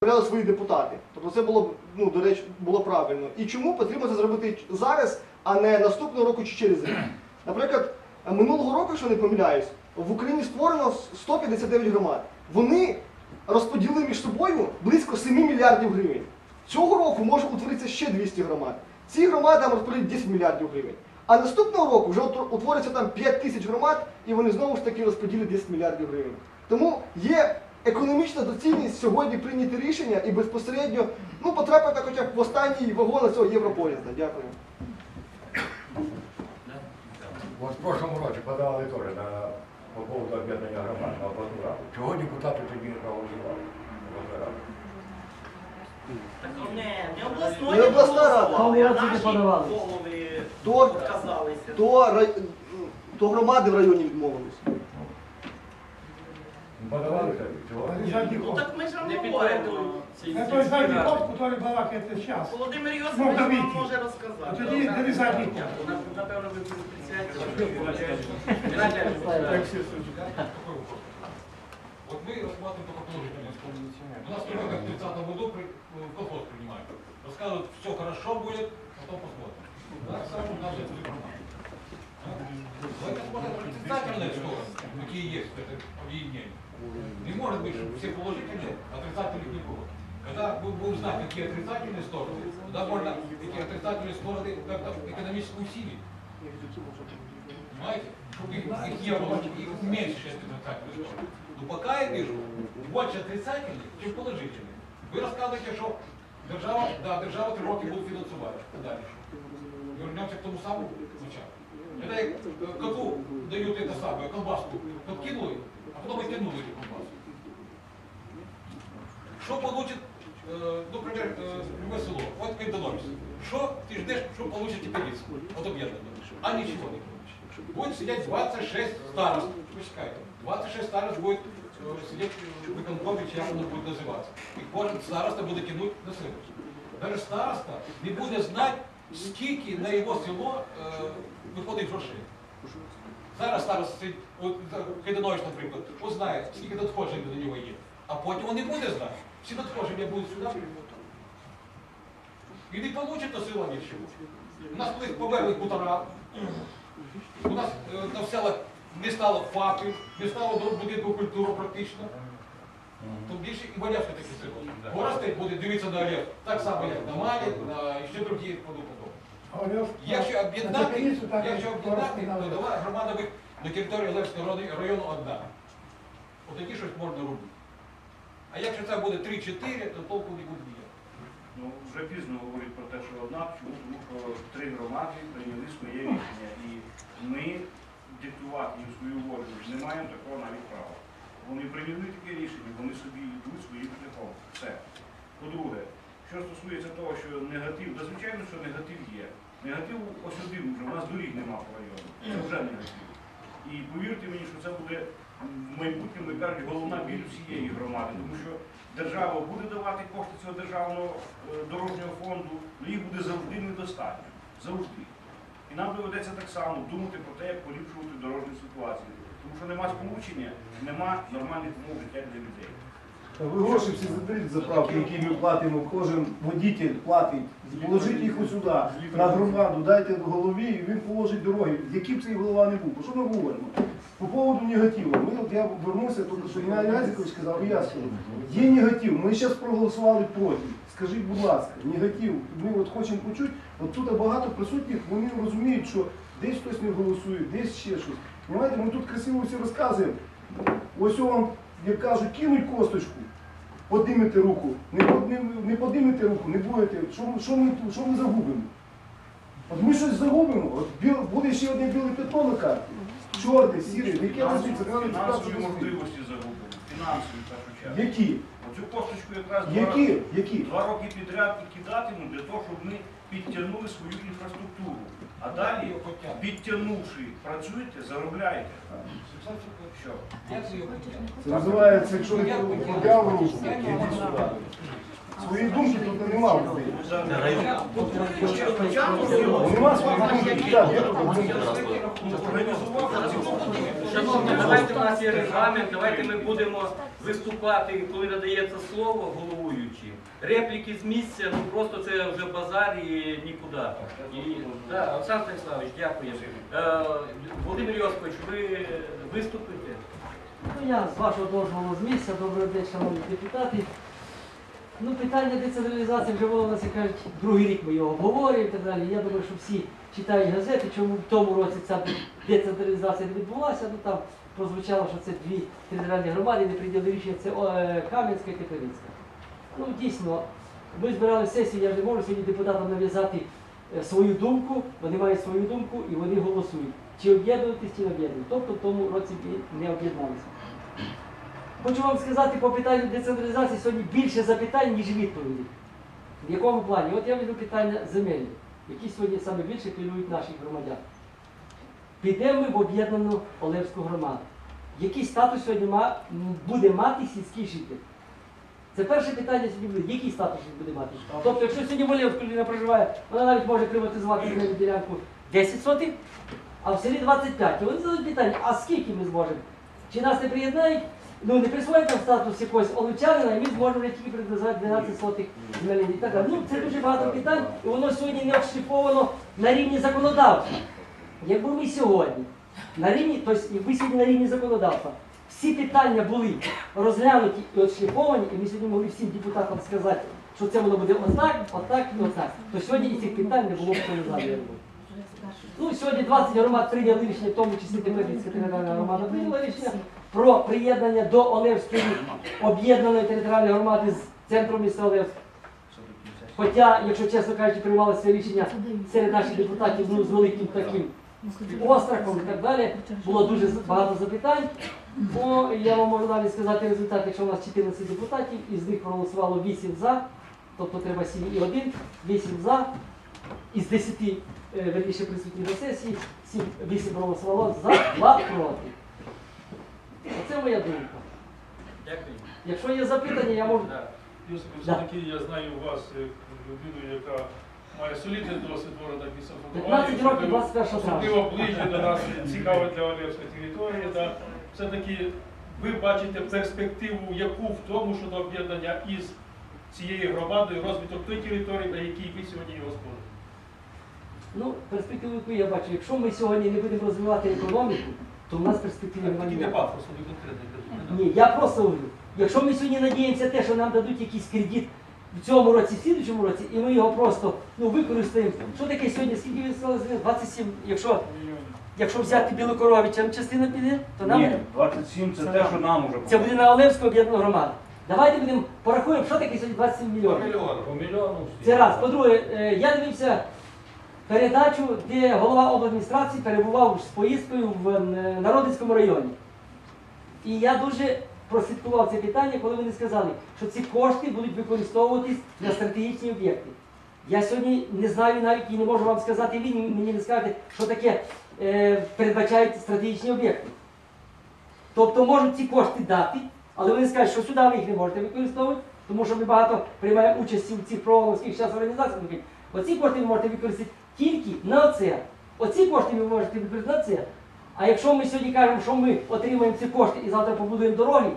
представляли свої депутати. Тобто це було ну, до речі, було правильно. І чому потрібно це зробити зараз, а не наступного року чи через рік? Наприклад, минулого року, якщо не помиляюсь, в Україні створено 159 громад. Вони розподілили між собою близько 7 мільярдів гривень. Цього року може утворитися ще 200 громад. Ці громади нам розподілять 10 мільярдів гривень. А наступного року вже утвор- утвориться там 5 тисяч громад, і вони знову ж таки розподілять 10 мільярдів гривень. Тому є економічна доцільність сьогодні прийняти рішення і безпосередньо ну, потрапити хоча б в останній вагон цього Європоїзда. Дякую. Вот в прошлом році подавали теж на по поводу об'єднання громад на обласну раду. Чого депутати тоді не проголосували? Обласна рада. Так не, не обласної Не обласна рада. а Кого тільки наші подавали? голови До- відказалися. То, рай- то громади в районі відмовились. Ну, Подавали тоді? Чого? Ну так ми ж Не говоримо. підтримуємо ці Це той задній ради. ход, який балакаєте зараз. Володимир Ну, Йосипович давіть. вам може А розказати. тоді не задній ход. Напевно, ви предприятие. Вот мы рассматриваем только положительные стороны. У нас только как в 30 году при- в колхоз принимают. Рассказывают, все хорошо будет, потом посмотрим. Так само у нас это информация. Давайте смотрим отрицательные стороны, какие есть в этом объединении. Не может быть, что все положительные, отрицательных не было. Когда мы будем знать, какие отрицательные стороны, тогда можно эти отрицательные стороны как-то экономически усилить. Понимаете? Чтобы их, их не было, их меньше отрицательных сторон. Но пока я вижу больше отрицательных, чем положительных. Ви розказуєте, що держава, да, держава три роки буде фінансувати. Далі що? Вернемося к тому самому началу. Это як е, коту дають это самое, колбаску, подкинули, а потом оттянули эту колбаску. Что получит, э, ну, например, э, любое село, вот Кайданович. Что ты ждешь, что получит теперец? Вот объединенно. А ничего не получит. Будет сидеть 26 старост, пускай. 26 старост будет э, сидеть в виконкомі, чи як воно буде називатися. І кожен староста буде тягнути на себе. Навіть староста не буде знати, скільки на його село е, виходить грошей. Зараз староста Кайданович, наприклад, узнає, скільки надходжень до нього є. А потім він не буде знати. Всі надходження будуть сюди. І не получить на село нічого. У нас колись померли хутора. У нас е, на селах не стало ФАПів, не стало будинку культури практично. Тут більше і Валявське таке село. Горостить буде дивитися на Олег, так само, як на Малі, на і ще другі подобні. Якщо об'єднати, якщо об'єднати, то дала громада би на території Олевського району- району одна. Отакі щось можна робити. А якщо це буде 3-4, то толку не буде ніяк. Ну, вже пізно говорить про те, що однак, чому тому що три громади прийняли своє рішення. І ми диктувати їм свою волю не маємо такого навіть права. Вони прийняли таке рішення, вони собі йдуть своїм шляхом. Все. По-друге, що стосується того, що негатив, да звичайно, що негатив є. Негатив ось один вже, у нас доріг нема по району. Це вже негатив. І повірте мені, що це буде в майбутньому, кажуть, головна біль всієї громади, тому що держава буде давати кошти цього державного е, дорожнього фонду, але їх буде завжди недостатньо. Завжди. І нам доведеться так само думати про те, як поліпшувати дорожню ситуацію. Тому що нема сполучення, нема нормальних умов життя для людей. Ви гроші всі заберіть заправки, які ми платимо, кожен водитель платить. Положіть їх сюди, на громаду, дайте голові, і він положить дороги. Які б цей голова не був. Про що ми говоримо? По поводу негативу. Ми, от я вернувся, тільки що Геннадій Разікович сказав, і я скажу. Є негатив. Ми зараз проголосували проти. Скажіть, будь ласка, негатив. Ми от хочемо почути. От тут багато присутніх, вони розуміють, що десь хтось не голосує, десь ще щось. Понимаєте, ми тут красиво всі розказуємо. Ось вам, як кажуть, кинуть косточку, подимете руку, не, не, не подимете руку, не будете. Що, що, ми, що ми загубимо? От ми щось загубимо, от біл, буде ще одне біле пятно на карті. Чорне, сіре, яке треба Фінансові можливості загубили. Фінансові в першу чергу. Які? Оцю косточку якраз два Які? роки- Які? два роки підряд і кидатимуть для того, щоб ми підтягнули свою інфраструктуру. А далі, підтягнувши, працюєте, заробляєте. Що? Як ви його? Це називається, якщо не подяв руку, іди сюди. Свої думки тут нема. в людей. Нема своїх думки, так, є тут думки. Шановні, давайте в нас є регламент, давайте ми будемо виступати, коли надається слово головуючим. Репліки з місця, ну просто це вже базар і нікуди. І, да, Олександр Станіславович, дякую. Е, Володимир Йосипович, ви виступите? Ну, я з вашого дозволу з місця, добрий день, шановні депутати. Ну, питання децентралізації вже було у нас, як кажуть, другий рік ми його обговорюємо і так далі. Я думаю, що всі читають газети, чому в тому році ця децентралізація не відбулася. Ну там прозвучало, що це дві територіальні громади, не прийняли рішення, це е, Кам'янська і Катеринська. Ну, дійсно, ми збирали сесію, я не можу сьогодні депутатам нав'язати е, свою думку, вони мають свою думку і вони голосують. Чи об'єднуватись, чи не об'єднуватись. Тобто в тому році не об'єдналися. Хочу вам сказати по питанню децентралізації сьогодні більше запитань, ніж відповідей. В якому плані? От я візьму питання земельні, які сьогодні саме більше хвилюють наших громадян. Підемо ми в об'єднану Олевську громаду. Який статус сьогодні буде мати сільський житель? Це перше питання сьогодні буде. Який статус він буде мати? Тобто, якщо сьогодні в Олевську людина проживає, вона навіть може приватизувати земельну ділянку 10 сотих, а в селі 25. І вони задають питання, а скільки ми зможемо? Чи нас не приєднають, ну не присвоїть нам статус якогось олучанина, і ми зможемо тільки приватизувати 12 сотих земель і так далі. Ну, це дуже багато питань, і воно сьогодні не обшліфовано на рівні законодавства. Якби ми сьогодні на рівні, тобто якби сьогодні на рівні законодавства, всі питання були розглянуті і отшліфовані, і ми сьогодні могли всім депутатам сказати, що це воно буде отак, отак і отак, то сьогодні і цих питань не було б згадано. Ну, сьогодні 20 громад прийняли рішення, в тому числі Тимирницька територіальна громада прийняла рішення про приєднання до Олевської об'єднаної територіальної громади з центром міста Олевськ. Хоча, якщо чесно кажучи, приймалося рішення серед наших депутатів ну, з великим таким острахом і так далі, було дуже багато запитань. Ну, я вам можу далі сказати результат, якщо у нас 14 депутатів, із них проголосувало 8 за, тобто треба 7 і 1, 8 за, із 10 е, верніше присутніх на сесії, 7, 8 проголосувало за, 2 проти. Оце моя думка. Дякую. Якщо є запитання, я можу. Да. Юсип, все-таки я знаю вас як людину, яка має солідний досвід в городах 15 років, 21. Особливо ближче до нас, цікаво для Олевської території. Да. Все-таки ви бачите перспективу, яку в тому щодо об'єднання із цією громадою, розвиток тої території, на якій ви сьогодні є господар. Ну, перспективу яку я бачу. Якщо ми сьогодні не будемо розвивати економіку, то в нас перспективи немає. Такий не конкретний. Ні, я просто говорю, якщо ми сьогодні надіємося те, що нам дадуть якийсь кредит в цьому році, в слідчому році, і ми його просто ну, використаємо. Що таке сьогодні? Скільки ви сказали? 27, якщо, якщо взяти Білокоровича, частина піде, то нам Ні, 27 це те, що нам уже це буде на Олевську об'єднану громаду. Давайте будемо порахуємо, що таке сьогодні 27 По мільйонів. мільйону. По мільйону всі. Це раз. По-друге, е, я дивився передачу, де голова обладміністрації перебував з поїздкою в е, Народицькому районі. І я дуже прослідкував це питання, коли вони сказали, що ці кошти будуть використовуватись на стратегічні об'єкти. Я сьогодні не знаю навіть і не можу вам сказати, ви мені не скажете, що таке е, передбачають стратегічні об'єкти. Тобто можуть ці кошти дати, але вони скажуть, що сюди ви їх не можете використовувати, тому що ми багато приймаємо участі в цих організаціях. Вони кажуть, Оці кошти ви можете використати тільки на оце. Оці кошти ви можете використати на це. А якщо ми сьогодні кажемо, що ми отримаємо ці кошти і завтра побудуємо дороги,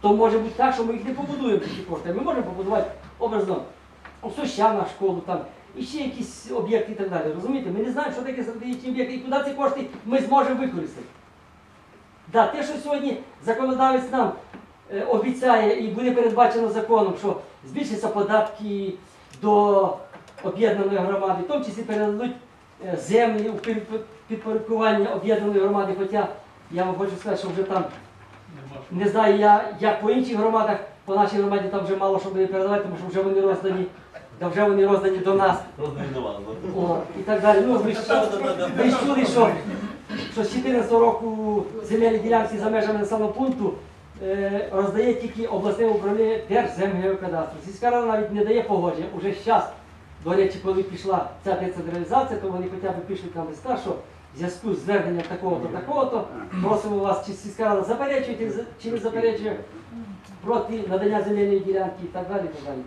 то може бути так, що ми їх не побудуємо ці кошти. Ми можемо побудувати образно у Сощана школу там, і ще якісь об'єкти і так далі. Розумієте? Ми не знаємо, що таке стратегічні об'єкти і куди ці кошти ми зможемо використати. Да, те, що сьогодні законодавець нам е, обіцяє і буде передбачено законом, що збільшаться податки до об'єднаної громади, в тому числі передадуть землі у під- підпорядкування об'єднаної громади, хоча я вам хочу сказати, що вже там не знаю я, як по інших громадах, по нашій громаді там вже мало що буде передавати, тому що вже вони роздані, да вже вони роздані до нас. О, і так далі. Ну, ви ж, ви ж чули, що, що з 14 року земельні ділянки за межами населеного пункту е, роздає тільки обласне управління Держземгеокадастру. Сільська рада навіть не дає погодження. Уже зараз, до речі, коли пішла ця децентралізація, то вони хоча б пишуть нам листа, що в зв'язку з зверненням такого-то, такого-то, просимо вас, чи сільська рада заперечує, чи- не заперечує проти надання земельної ділянки і так далі. Так, далі.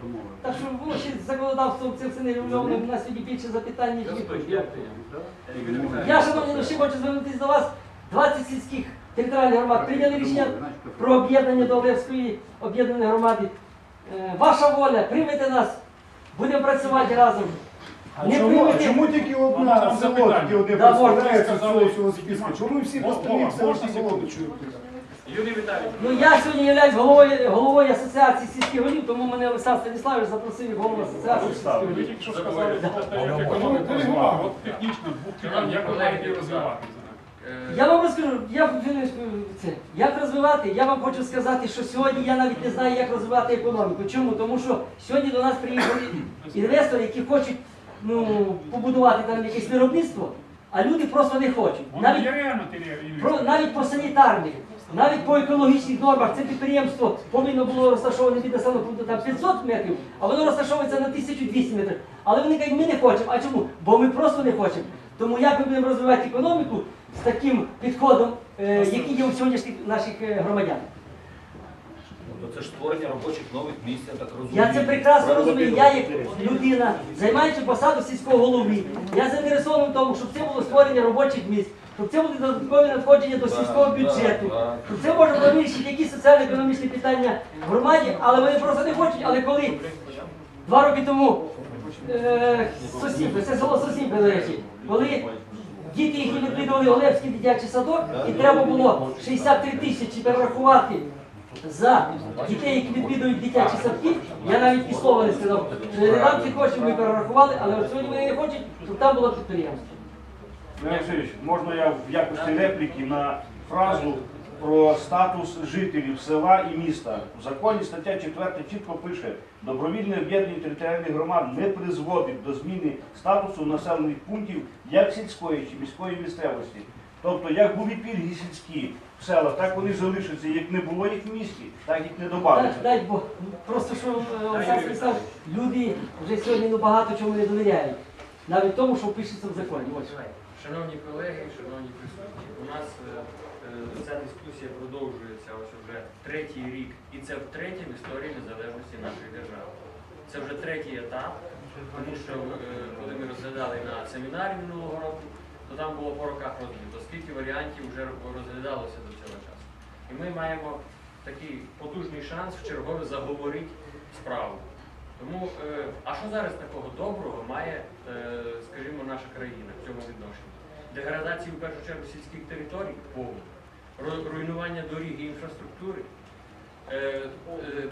так що воно ще законодавством це все не регульовано, у нас сьогодні більше запитань, ніж дякую. Я, шановні, ну, ще хочу звернутися до вас. 20 сільських територіальних громад прийняли рішення про об'єднання до Олевської об'єднаної громади. Е, Ваша воля, приймете нас, будемо працювати разом. А Не чому, а приймете. чому тільки одна Там село, запитання. тільки одне Да, можна, представляється з цього всього списку? Чому всі остальні все можна село чують? Юрій Віталійович. Ну я сьогодні являюсь головою, головою асоціації сільських голів, тому мене Олександр Станіславович запросив як голову асоціації сільських Ви голів. тільки що сказали, що економіку розвивати, от технічно двох як вона її розвивати. Е, Я вам розкажу, я це, як розвивати, я вам хочу сказати, що сьогодні я навіть не знаю, як розвивати економіку. Чому? Тому що сьогодні до нас приїхали інвестори, які хочуть ну, побудувати там якесь виробництво, а люди просто не хочуть. Навіть. Про, навіть по санітарних, навіть по екологічних нормах це підприємство повинно було розташоване від населеного пункту там 500 метрів, а воно розташовується на 1200 метрів. Але вони кажуть, ми не хочемо. А чому? Бо ми просто не хочемо. Тому як ми будемо розвивати економіку з таким підходом, е, який є у сьогоднішніх наших е, громадян? Ну, це ж створення робочих нових місць, я так розумію. Я це прекрасно розумію. Я як людина, займаючи посаду сільського голови, я заінтересований в тому, щоб це було створення робочих місць, щоб це були додаткові надходження до сільського бюджету, щоб це можна було вирішити якісь соціально-економічні питання в громаді, але вони просто не хочуть. Але коли два роки тому е, Сосімпи, це село Сосімпи, до речі, коли діти які відвідували Олевський дитячий садок, і треба було 63 тисячі перерахувати за дітей, які відвідують дитячі садки, я навіть і слова не сказав. цих коштів, ми перерахували, але от сьогодні вони не хочуть, щоб там було підприємство. Олег Васильович, можна я в якості репліки на фразу про статус жителів села і міста. В законі стаття 4 чітко пише, добровільне об'єднання територіальних громад не призводить до зміни статусу населених пунктів як сільської чи міської місцевості. Тобто, як були пільги сільські в селах, так вони залишаться, як не було їх в місті, так їх не Так, дай Бог. Просто що е, Олександр сказав, люди вже сьогодні ну, багато чому не довіряють. Навіть тому, що пишеться в законі. Ось. Шановні колеги, шановні присутні, у нас е, ця дискусія продовжується ось вже третій рік, і це втретє в історії незалежності нашої держави. Це вже третій етап, тому що е, коли ми розглядали на семінарі минулого року, то там було по роках розбито, скільки варіантів вже розглядалося до цього часу. І ми маємо такий потужний шанс в чергове заговорити справу. Тому, е, а що зараз такого доброго має, е, скажімо, наша країна в цьому відношенні? Деградацію в першу чергу сільських територій повну, Ру- руйнування доріг і інфраструктури, е, е,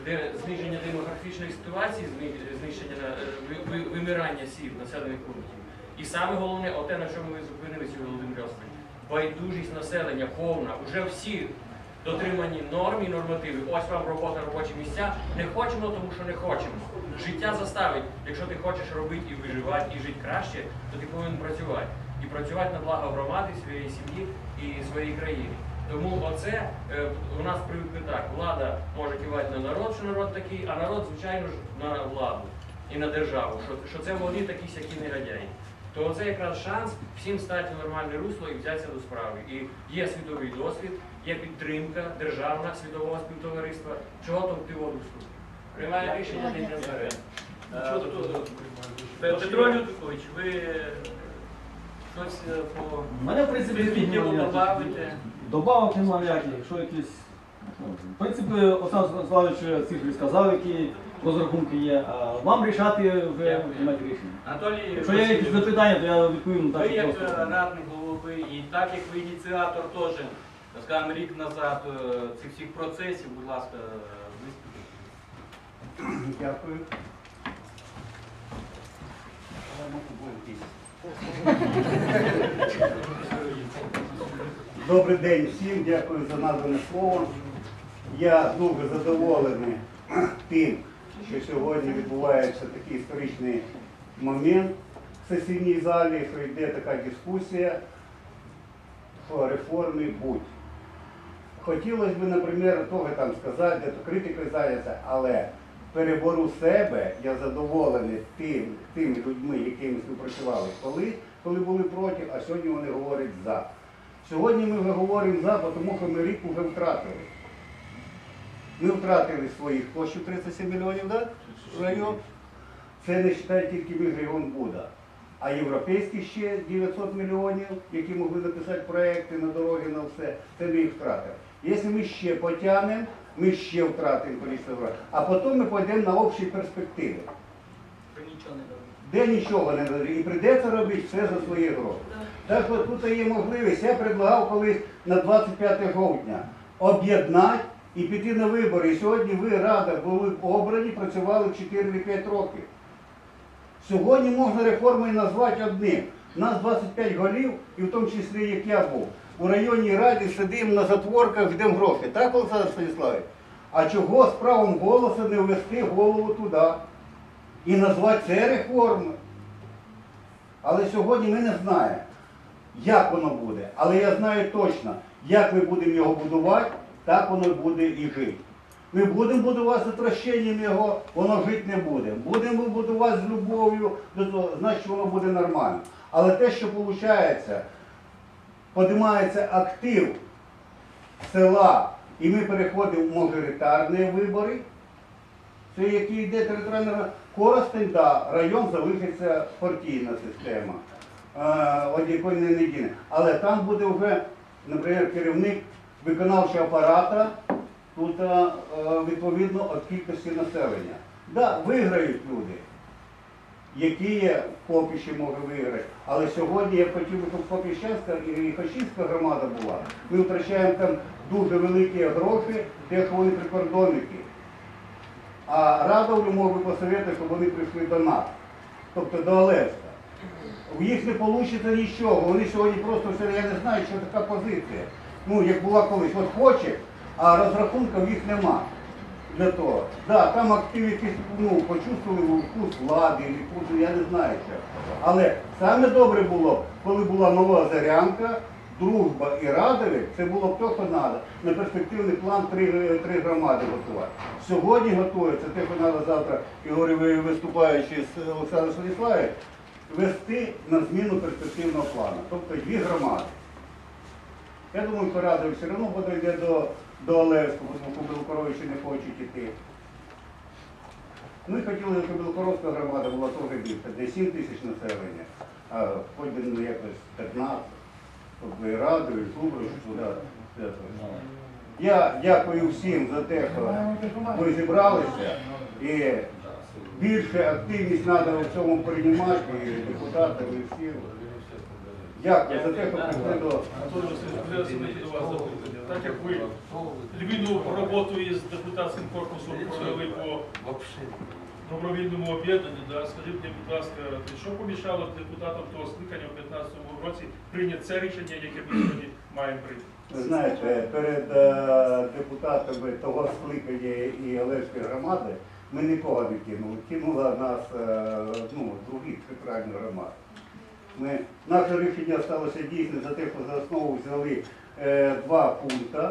де зниження демографічної ситуації, знищення е, ви- ви- вимирання сіл населених пунктів. І саме головне, оте, на чому ви зупинилися, Володимир Йосипович, байдужість населення повна. Уже всі дотримані норм і нормативи. Ось вам робота, робочі місця. Не хочемо, тому що не хочемо. Життя заставить. Якщо ти хочеш робити і виживати, і жити краще, то ти повинен працювати. І працювати на благо громади, своєї сім'ї і своєї країни. Тому оце е, у нас привикли так. Влада може кивати на народ, що народ такий, а народ, звичайно ж, на владу і на державу, що, що це вони такі сякі негодяї. То це якраз шанс всім стати в нормальне русло і взятися до справи. І є світовий досвід, є підтримка державна світового співтовариства. Чого товкти воду в суд? Приймає рішення не йде. Е, Петро Людвикович, ви щось е, по мене, в принципі, відділу добавите? Добавок немає ніяких, якщо якісь. ну, В принципі, Олександр Станіславович цифри сказав, які розрахунки є, а вам рішати вже приймати рішення. Анатолій, Якщо є якісь Васильович, запитання, то я відповім ви так. як просто. е, радник голови, і так як ви ініціатор теж, скажімо, рік назад е, цих всіх процесів, будь ласка, виступіть. Дякую. Добрий день всім, дякую за назване слово. Я дуже задоволений тим, що сьогодні відбувається такий історичний момент в сесійній залі, що йде така дискусія по реформі будь. Хотілося б, наприклад, того там сказати, де то критикою зайнятися, але перебору себе, я задоволений тим, тими людьми, якими співпрацювали коли, коли були проти, а сьогодні вони говорять за. Сьогодні ми вже говоримо за, тому що ми рік вже втратили. Ми втратили своїх коштів 37 мільйонів, да? район. Це не вважає тільки між район Буда. А європейські ще 900 мільйонів, які могли написати проекти на дороги, на все, це ми їх втратили. Якщо ми ще потягнемо, ми ще втратимо грошей. А потім ми пойдемо на общі перспективи, нічого не. Де нічого не робити. І прийдеться робити все за свої гроші. Так що тут є можливість. Я предлагав колись на 25 жовтня об'єднати і піти на вибори. І сьогодні ви, Рада, були обрані, працювали 4-5 років. Сьогодні можна реформою назвати одним. У нас 25 голів, і в тому числі як я був. У районній раді сидимо на затворках, ждемо гроші. Так, Олександр Станіславович? А чого з правом голосу не ввести голову туди і назвати це реформою? Але сьогодні ми не знаємо, як воно буде. Але я знаю точно, як ми будемо його будувати, так воно буде і жити. Ми будемо будувати з отвращенням його, воно жити не буде. Будемо будувати з любов'ю значить воно буде нормально. Але те, що виходить, подимається актив села, і ми переходимо в мажоритарні вибори, це який йде територіальна. Коростень, да, район залишиться партійна система, е, якої не недільна. Але там буде вже, наприклад, керівник виконавчого апарата, тут е, е, відповідно від кількості населення. Да, виграють люди, які є в Попіші може виграти. Але сьогодні я хотів би, щоб Попіщанська і Хащинська громада була. Ми втрачаємо там дуже великі гроші, що вони прикордонники. А Радовлю мог би посоветувати, щоб вони прийшли до нас, тобто до Олевська. У їх не вийде нічого. Вони сьогодні просто все, я не знаю, що така позиція. Ну, як була колись, от хоче, а розрахунків їх нема для того. Да, там актив якийсь, ну, почувствували вкус влади, вкус, я не знаю що. Але саме добре було, коли була нова Зарянка, дружба і радові, це було б то, що треба. На перспективний план три, три громади готувати. Сьогодні готується те, що треба завтра, і говорю, ви виступаючи з Олександром Станіславовичем, вести на зміну перспективного плану. Тобто дві громади. Я думаю, що Радові все одно подойде до, до Олевського, що Білокоровичі не хочуть іти. Ми хотіли, щоб Білокоровська громада була теж більше, де 7 тисяч населення, а хоч би ну, якось 15, тобто і Радові, і це. Я дякую всім за те, що ми зібралися. І більше активність треба в цьому приймати, і депутати, і всі. Дякую за те, що прийшли до. Так як ви львівну роботу із депутатським корпусом провели по добровільному об'єднанню, да, скажіть мені, будь ласка, що помішало депутатам того скликання в 2015 році прийняти це рішення, яке ми сьогодні маємо прийняти? Ви знаєте, перед е, депутатами того скликання і Олевської громади ми нікого не кинули. Кинула нас е, ну, другі центральні громади. Ми, наше рішення сталося дійсно за те, що за основу взяли е, два пункти.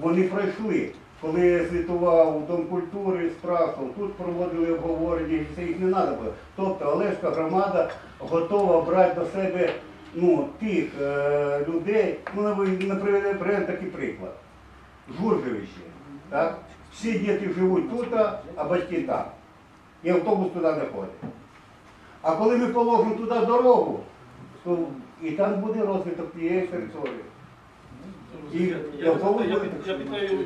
Вони пройшли. Коли я звітував Дом культури, спрашував, тут проводили обговорення, це їх не треба було. Тобто Олевська громада готова брати до себе ну, тих е, людей, ну, наприклад, такий приклад. Журжевище. Так? Всі діти живуть тут, а батьки там. І автобус туди не ходить. А коли ми положимо туди дорогу, то і там буде розвиток тієї території. І Я, я, я, я питаю,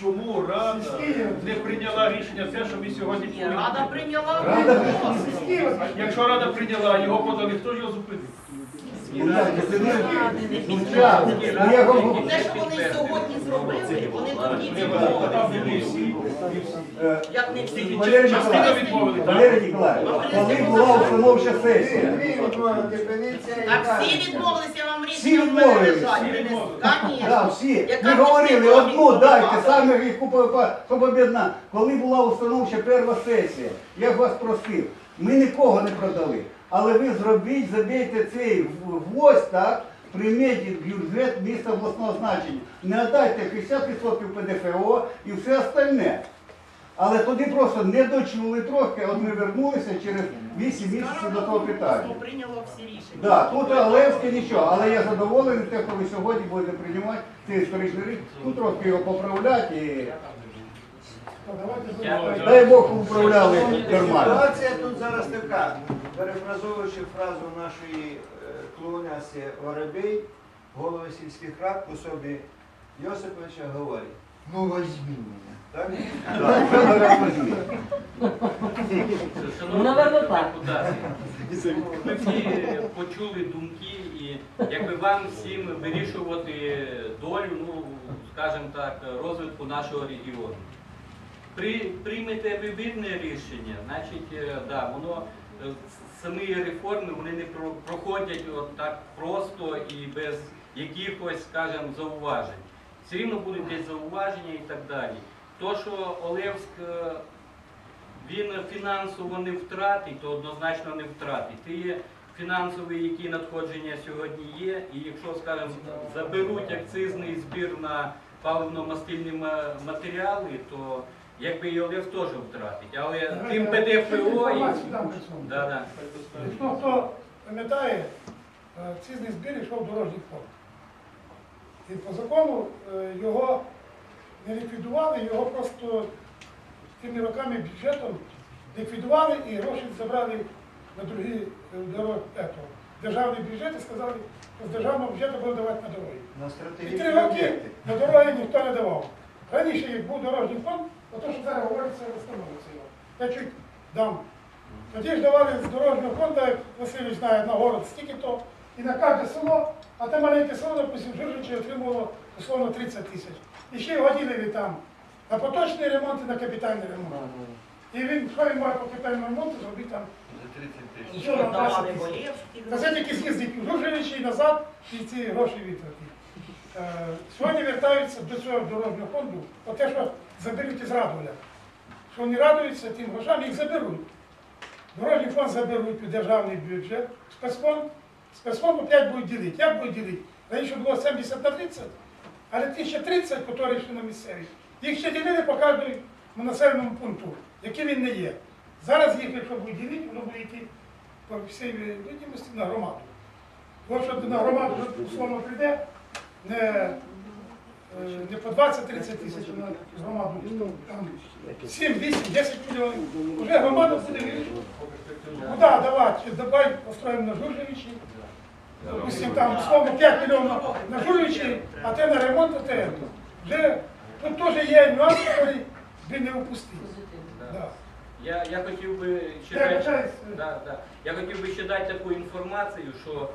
чому Рада не прийняла рішення те, що ми сьогодні Ні, Рада прийняла Рада. А Якщо Рада прийняла, його подали, хто ж його зупинив? Те, що вони сьогодні зробили, вони тоді Там відмовилися. всі. е, Як не всі. Частина. Валерій Ніколаєвич, коли була установча сесія, Так всі відмовилися, я вам Всі рішення. Всі. Ми говорили одну, дайте, саме яку по- по- щоб об'єднати. Коли була установча перша сесія, я вас просив, ми нікого не продали. Але ви зробіть, забійте цей ввоз, так, прийміть бюджет міста обласного значення. Не дайте 60% ПДФО і все остальне. Але тоді просто не дочули трохи, от ми вернулися через 8 місяців до того питання. Прийняло всі рішення. Да, тут Олевське нічого, але я задоволений те, коли сьогодні будете приймати цей історичний рік, ну трошки його поправляти і дай Бог управляли нормально. Ситуація тут зараз така. Перефразовуючи фразу нашої е, клоунясі Воробей, голови сільських рад по собі Йосиповича говорить, ну возьми мене. Так? Так, возьми. Ну, наверно, так. ми всі почули думки і якби вам всім вирішувати долю, ну скажімо так, розвитку нашого регіону. При, приймете ви вірне рішення, значить, е, да, воно е, самі реформи вони не про- проходять от так просто і без якихось, скажімо, зауважень. Все рівно будуть десь зауваження і так далі. То, що Олевськ е, він фінансово не втратить, то однозначно не втратить. Ті є фінансові, які надходження сьогодні є, і якщо, скажімо, заберуть акцизний збір на паливно-мастильні матеріали, то якби і Олев теж втратить. Але тим ПДФО і... Да, да. Хто пам'ятає, е, цізний збір йшов дорожній фонд. І по закону е, його не ліквідували, його просто тими роками бюджетом ліквідували і гроші забрали на другі е, дороги. Державний бюджет і сказали, що з державного бюджету будемо давати на дороги. І три роки на дороги ніхто не давав. Раніше як був дорожній фонд, то те, що зараз говориться, встановиться його. Я чуть дам. Тоді ж давали з дорожнього фонду, як Васильович знає, на город стільки то, і на кожне село, а те маленьке село, допустим, Жиржичі отримувало условно 30 тисяч. І ще й годили там на поточний ремонт і на капітальний ремонт. І він, що він має по капітальному ремонту, зробити там Що давали Болєвський. та це тільки з'їздить в Жужевичі і назад, і ці гроші витратить. Е, Сьогодні вертаються до цього дорожнього фонду, по те, що заберуть із Радуля. Що вони радуються тим грошам, їх заберуть. Дорожній фонд заберуть під державний бюджет, спецфонд, спецфонд опять будуть ділити. Як будуть ділити? Раніше було 70 на 30, але ті ще 30, які йшли на місцеві, їх ще ділили по кожному населеному пункту, який він не є. Зараз їх, якщо будуть ділити, воно буде йти по всій видимості на громаду. Бо що на громаду условно прийде не, не по 20-30 тисяч на громаду, там 7, 8, 10 мільйонів. Вже громада буде вирішувати. Куди давати? Давай построїмо на Жужевичі. Допустим, там условно 5 мільйонів на Жужевичі, а те на ремонт, а те. Вже тут теж є нюанс, який ви не упустите. Да. Я, я хотів би ще дати, да, да. я хотів би ще дати таку інформацію, що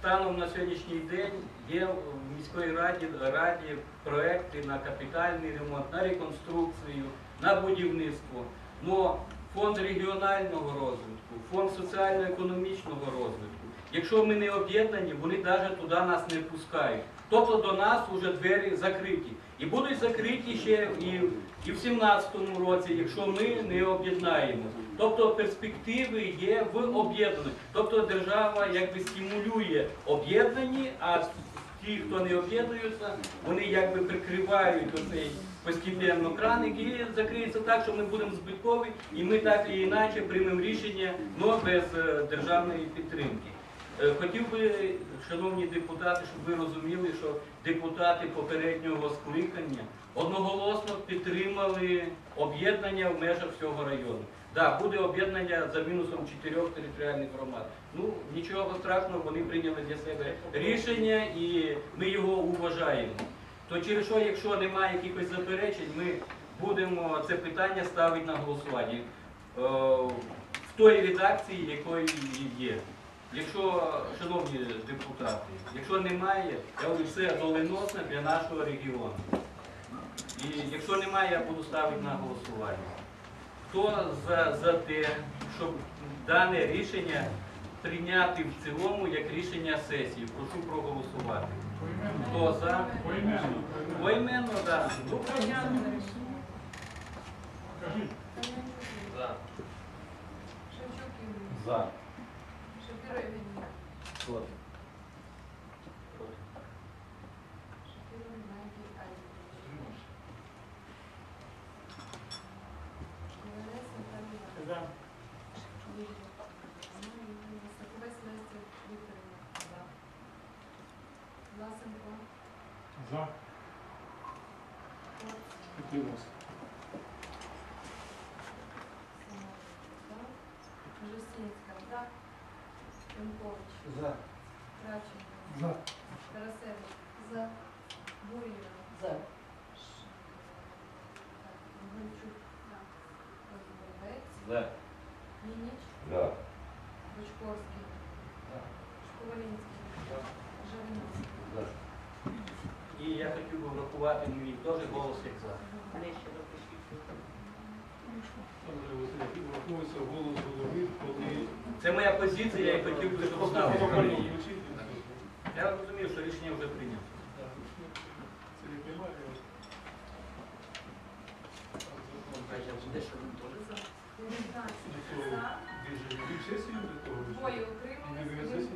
станом на сьогоднішній день є в міської раді, раді проекти на капітальний ремонт, на реконструкцію, на будівництво. Но фонд регіонального розвитку, фонд соціально-економічного розвитку. Якщо ми не об'єднані, вони навіть туди нас не пускають. Тобто до нас вже двері закриті. І будуть закриті ще і, і в 17-му році, якщо ми не об'єднаємося. Тобто перспективи є в об'єднанні. Тобто держава якби стимулює об'єднані, а ті, хто не об'єднуються, вони якби прикривають оцей постійно краник і закриється так, що ми будемо збиткові, і ми так і інакше приймемо рішення, але без е, державної підтримки. Е, Хотів би, шановні депутати, щоб ви розуміли, що депутати попереднього скликання одноголосно підтримали об'єднання в межах всього району. Так, буде об'єднання за мінусом чотирьох територіальних громад. Ну нічого страшного, вони прийняли для себе рішення і ми його уважаємо. То через що, якщо немає якихось заперечень, ми будемо це питання ставити на голосування е, в той редакції, якої є. Якщо, шановні депутати, якщо немає, я говорю, все доленосне для нашого регіону. І якщо немає, я буду ставити на голосування. Хто за, за те, щоб дане рішення прийняти в цілому як рішення сесії? Прошу проголосувати. Хто за? Поіменно. Поіменно, так. Ну, прийняти. За. Шевчук Юрій. За. Шапіро Євгенія. Проти. Тарасевич. За. Бурєва. За. Гончук. Розбовець. За. Мініч. Да. Бучковський. Шковалінський. Жириновський. І я хотів би врахувати мій теж голос як за. Враховується голос голови, коли Це моя позиція, я хотів би, щоб. протокол хто її. включити. Я розумію, що рішення вже прийнято. Двоє утримались.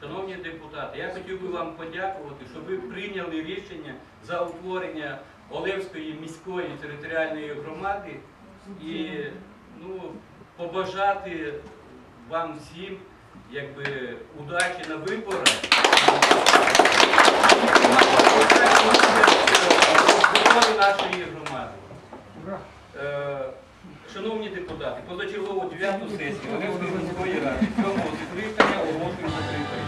Шановні депутати, я хотів би вам подякувати, що ви прийняли рішення за утворення Олевської міської територіальної громади і ну, побажати вам всім якби, удачі на виборах. Нашої громади. Е, Шановні депутати, позачергову 9 сесію Олевської міської ради, 7 скликання оголошую закритою.